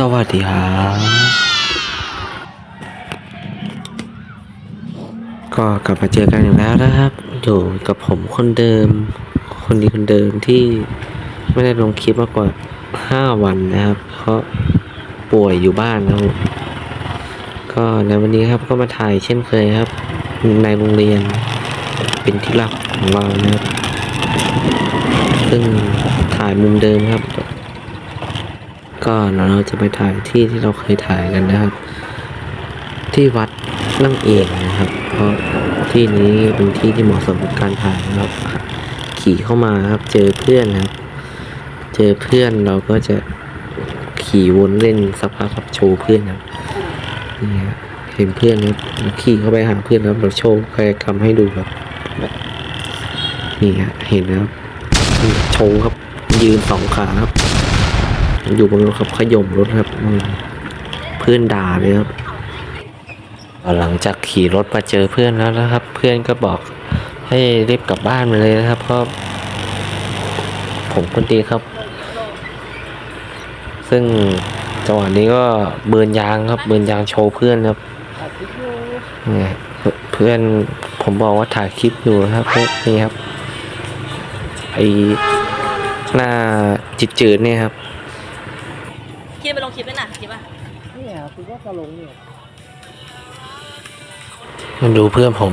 สวัสดีครับก็กลับมาเจอกันอีกแล้วนะครับ อยู่กับผมคนเดิม คนดีคนเดิมที่ไม่ได้ลงคลิปมากกว่าห้าวันนะครับ เพราะป่วยอยู่บ้านนะครับก็ในวันนี้ครับก็มาถ่ายเช่นเคยครับ ในโรงเรียนเป็นที่รักของเรานะครับ ซึ่งถ่ายมุมเดิมครับ ก็เราจะไปถ่ายที่ที่เราเคยถ่ายกันนะครับ ที่วัดนั่งเองนะครับ เพราะที่นี้เป็นที่ที่เหมาะสมกับการถ่ายนะครับ ขี่เข้ามาครับ เจอเพื่อนนะครับ เจอเพื่อนเราก็จะขี่วนเล่นสักพักครับโชว์เพื่อนครับนี่ฮะเห็นเพื่อนครับขี่เข้าไปหาเพื่อนครับเราโชว์กายกรรมให้ดูครับนี่ฮะเห็นครับโชว์ครับยืนสองขาครับ อยู่บนรถครับขย่มรถครับเพื่อนด่าเลยครับหลังจากขี่รถมาเจอเพื่อนแล้วนะครับ เพื่อนก็บอกให้รีบกลับบ้านไปเลยนะครับ เพราะผมคนดีครับ ซึ่งจังหวะนี้ก็เบิร์นยางครับ เบิร์นยางโชว์เพื่อนครับเนี่ยเพื่อนผมบอกว่าถ่ายคลิปอยู่นะครับนี่ครับไอหน้าจิตจืดเนี่ยครับ คิดไปลงคลิปด้วยนะคิดป่ะเนี่ยคือว่าจะลงเนี่ยมันดูเพื่อนผม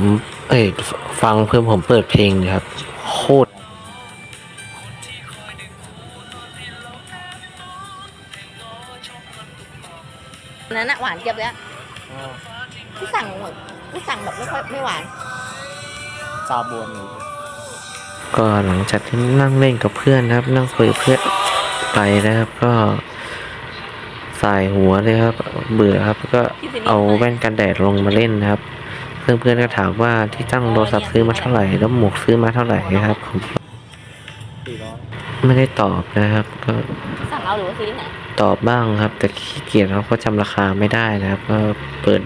เอ้ยฟฟังเพื่อนผมเปิดเพลงเลยครับ โคตรอันนั้นอะหวานเจี๊ยบเลยอะที่สั่งหมดที่สั่งแบบไม่ค่อยไม่หวานตาบวมอยู่ก็หลังจากที่นั่งเล่นกับเพื่อนนะครับ นั่งคุยกับเพื่อนไปนะครับก็ สายหัวเลยครับ เบื่อครับ ก็เอาแว่นกันแดดลงมาเล่นนะครับ เพื่อนเพื่อนๆก็ถามว่าที่ตั้งโทรศัพท์ซื้อมาเท่าไหร่ แล้วหมวกซื้อมาเท่าไหร่นะครับผมสี่ร้อยไม่ได้ตอบนะครับ ก็สั่งเอาหรือว่าซื้อที่ไหนตอบบ้างครับ แต่ขี้เกียจครับเพราะจำราคาไม่ได้นะครับ ก็เปิด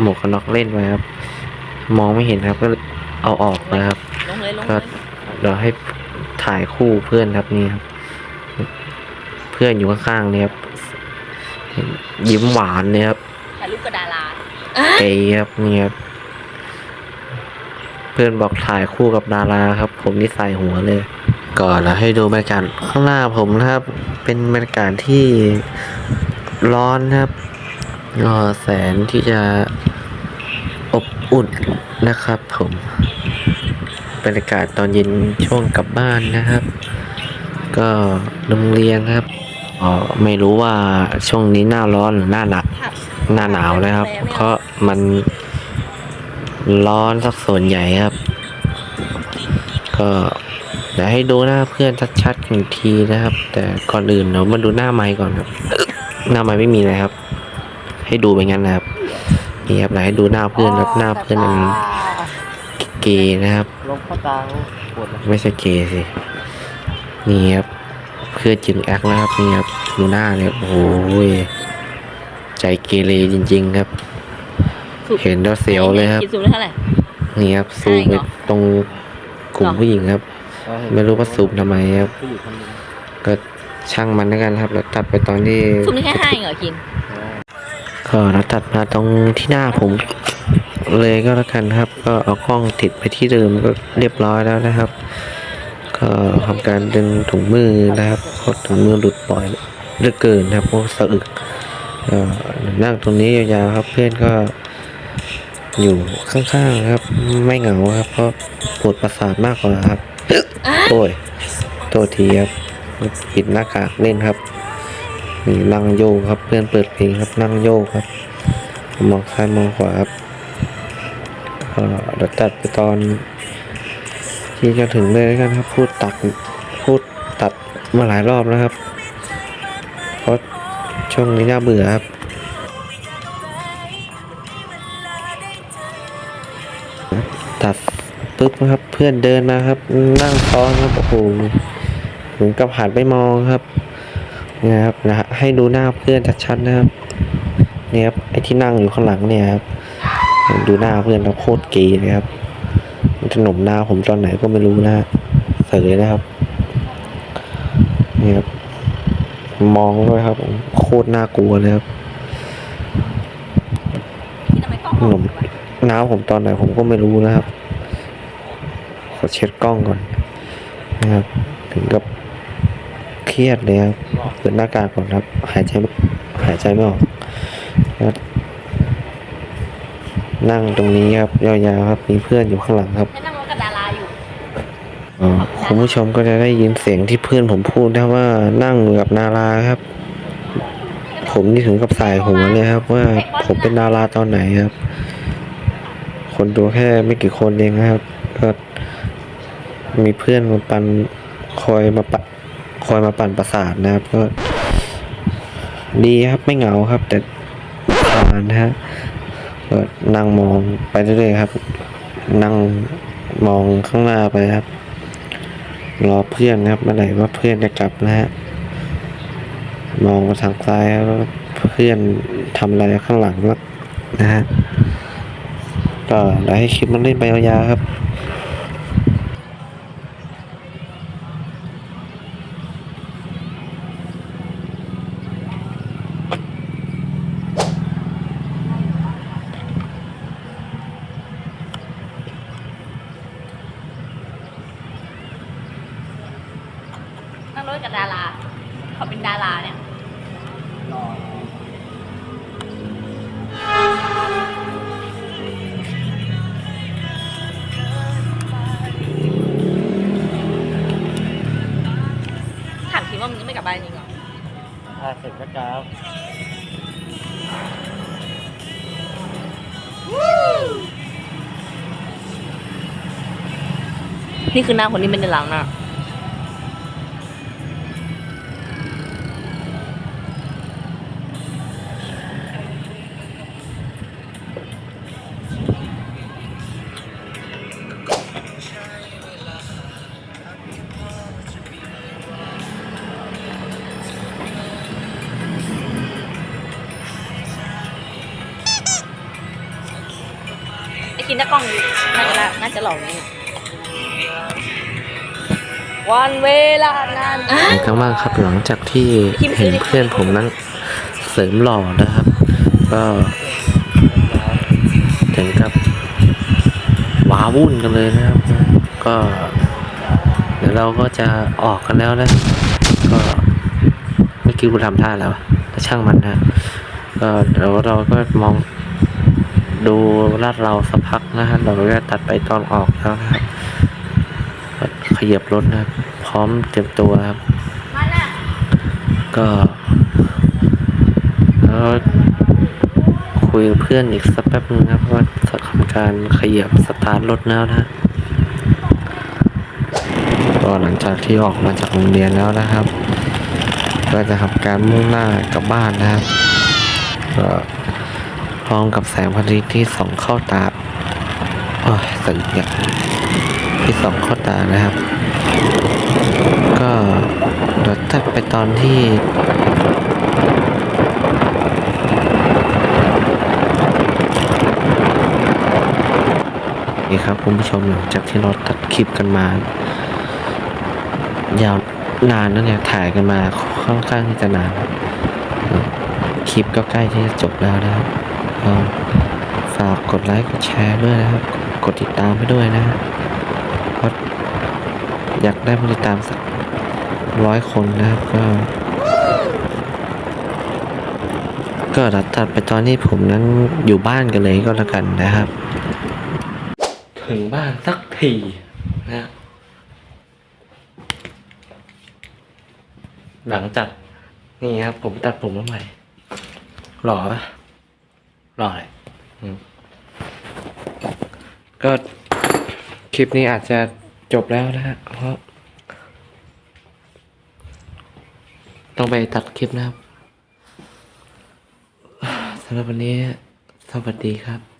หมวกกันน็อกเล่นไว้ครับ มองไม่เห็นครับ ก็เอาออกนะครับลงเลยลงก็เลยเดี๋ยวให้ถ่ายคู่เพื่อนครับนี่ครับ เพื่อนอยู่ข้างๆเนี่ยครับ ยิ้มหวานเนี่ยครับแต่รูปกับดาราเอครับนี่ครับเพื่อนบอกถ่ายคู่กับดาราครับ ผมนี่ใส่หัวเลย ก่อนแล้วให้ดูบรรยากาศข้างหน้าผมนะครับ เป็นบรรยากาศที่ร้อนนะครับก็แสนที่จะอบอุ่นนะครับ ผมบรรยากาศตอนเย็นช่วงกลับบ้านนะครับ ก็โรงเรียนครับ อ๋อไม่รู้ว่าช่วงนี้หน้าร้อนหรือหน้าหนักผับหน้าหนาวนะครับ เพราะมันร้อนสักส่วนใหญ่ครับ ก็เดี๋ยวให้ดูหน้าเพื่อนชัดๆอีกทีนะครับ แต่ก่อนอื่นเรามาดูหน้าไม้ก่อนครับ หน้าไม้ไม่มีนะครับ ให้ดูไปงั้นนะครับนี่ครับเดี๋ยวให้ดูหน้าเพื่อนครับหน้าเพื่อนมันเกย์นะครับ ลงข้อตาปวดเลยไม่ใช่เกย์สินี่ครับ เพื่อนจึงแอคนะครับนี่ครับดูหน้าเนี่ยโอ้ยใจเกเรจริง ๆ ครับ เห็นแล้วเสียวเลยครับคิดซูมได้เท่าไหร่นี่ครับซูมไปตรงกลุ่มผู้หญิงครับ ไม่รู้ว่าซูมทำไมครับที่อยู่ข้างบนก็ช่างมันแล้วกันครับ แล้วตัดไปตอนที่ซูมได้แค่ห้าเองเหรอคิงก็แล้วตัดมาตรงที่หน้าผมเลยก็แล้วกันครับ ก็เอากล้องติดไปที่เดิมก็เรียบร้อยแล้วนะครับ ก็ทำการดึงถุงมือนะครับเพราะถุงมือหลุดปล่อยเลือเกินนะครับเพราะสะอึกก็นั่งตรงนี้ยาวๆครับเพื่อนก็อยู่ข้างๆครับ ไม่เหงาครับเพราะปวดประสาทมากกว่าครับโอ้ยโทษทีครับปิดหน้ากากเล่นครับนี่นั่งโยกครับ เพื่อนเปิดเพลงครับนั่งโยกครับมองซ้ายมองขวาครับก็เดี๋ยวตัดไปตอน ที่จะถึงเลยกันครับ พูดตัดพูดตัดมาหลายรอบแล้วครับ เพราะช่วงนี้น่าเบื่อครับตัดปุ๊บนะครับ เพื่อนเดินมาครับ นั่งซ้อนครับโอ้โหเหมือนกับหันไปมองครับนะครับนะให้ดูหน้าเพื่อนชัดๆนะครับเนี่ยครับไอ้ที่นั่งอยู่ข้างหลังเนี่ยครับดูหน้าเพื่อนแล้วโคตรเกย์เลยครับ มันจะหนมหน้าผมตอนไหนก็ไม่รู้นะเสยนะครับ นี่ครับ มองด้วยครับ โคตรน่ากลัวเลยครับที่มน้าผมตอนไหนผมก็ไม่รู้นะครับ ขอเช็ดกล้องก่อนนะครับ ถึงกับเครียดเลยครับเปิดหน้ากากก่อนครับ หายใจหายใจไม่ออกนะครับ นั่งตรงนี้ครับยาวๆครับมีเพื่อนอยู่ข้างหลังครับฉันนั่งรถกับดาราอยู่อ๋อคุณผู้ชมก็จะได้ยินเสียงที่เพื่อนผมพูดนะว่านั่งอยู่กับนาราครับ ผมนี่ถึงกับสายหัวเลยครับ ว่าผมเป็นดาราตอนไหนครับ คนดูแค่ไม่กี่คนเองนะครับก็มีเพื่อนมาปันคอยมาปะคอยมาปั่นประสาทนะครับก็ ดีครับไม่เหงาครับ แต่ผ่านนะฮะ ก็นั่งมองไปเรื่อยๆครับ นั่งมองข้างหน้าไปครับ รอเพื่อนนะครับเมื่อไหร่ว่าเพื่อนจะกลับนะฮะมองไปทางซ้ายครับว่าเพื่อนทำอะไรข้างหลังแล้วนะฮะก็เดี๋ยวให้คลิปมันเล่นไปยาวๆครับ นั่ง รถกับดารา เขาเป็นดาราเนี่ยรอถามคิดว่ามึงจะไม่กลับบ้านจริงเหรอถ่ายเสร็จก็กราฟนี่คือหน้าคนที่ไม่ได้ล้างหน้า กินหน้ากล้องอยู่น่าจะละน่าจะหลอกนี่วันเวลานั้นเป็นครั้งบ้างครับหลังจากที่เห็นเพื่อนผมนั้นเสริมหล่อนะครับ ก็ถึงกับว้าวุ่นกันเลยนะครับ ก็เดี๋ยวเราก็จะออกกันแล้วนะก็ไม่คิดว่าทำท่าแล้วช่างมันนะก็เดี๋ยวเราก็มอง ดูลาดเราสักพักนะฮะเราจะตัดไปตอนออกแล้วนะครับขยับรถนะครับ พร้อมเตรียมตัวครับ ก็แล้วคุยกับเพื่อนอีกสักแป๊บนึงครับว่าจะทำการขยับสตาร์ทรถแล้วนะก็หลังจากที่ออกมาจากโรงเรียนแล้วนะครับ ก็จะทำการมุ่งหน้ากลับบ้านนะครับก็ พร้อมกับแสงพระอาทิตย์ที่ส่องเข้าตาโอ้ยสึกเนี่ยที่ส่องเข้าตานะครับ ก็เดี๋ยวตัดไปตอนที่นี่ครับคุณผู้ชมหลังจากที่เราตัดคลิปกันมา ยาวนานนั่นเนี่ยถ่ายกันมาค่อนข้างที่จะนาน คลิปก็ใกล้ที่จะจบแล้วนะครับ ก็ฝากกดไลค์กดแชร์ด้วยนะครับ กดติดตามให้ด้วยนะเพราะอยากได้ผู้ติดตามสักร้อยคนนะครับก็ ก็ตัดตัดไปตอนที่ผมนั้นอยู่บ้านกันเลยก็แล้วกันนะครับ ถึงบ้านสักทีนะหลังจากนี่ครับ ผมตัดผมมาใหม่หล่อปะ หล่อเลยก็คลิปนี้อาจจะจบแล้วนะฮะเพราะ ต้องไปตัดคลิปนะครับสำหรับวันนี้ สวัสดีครับ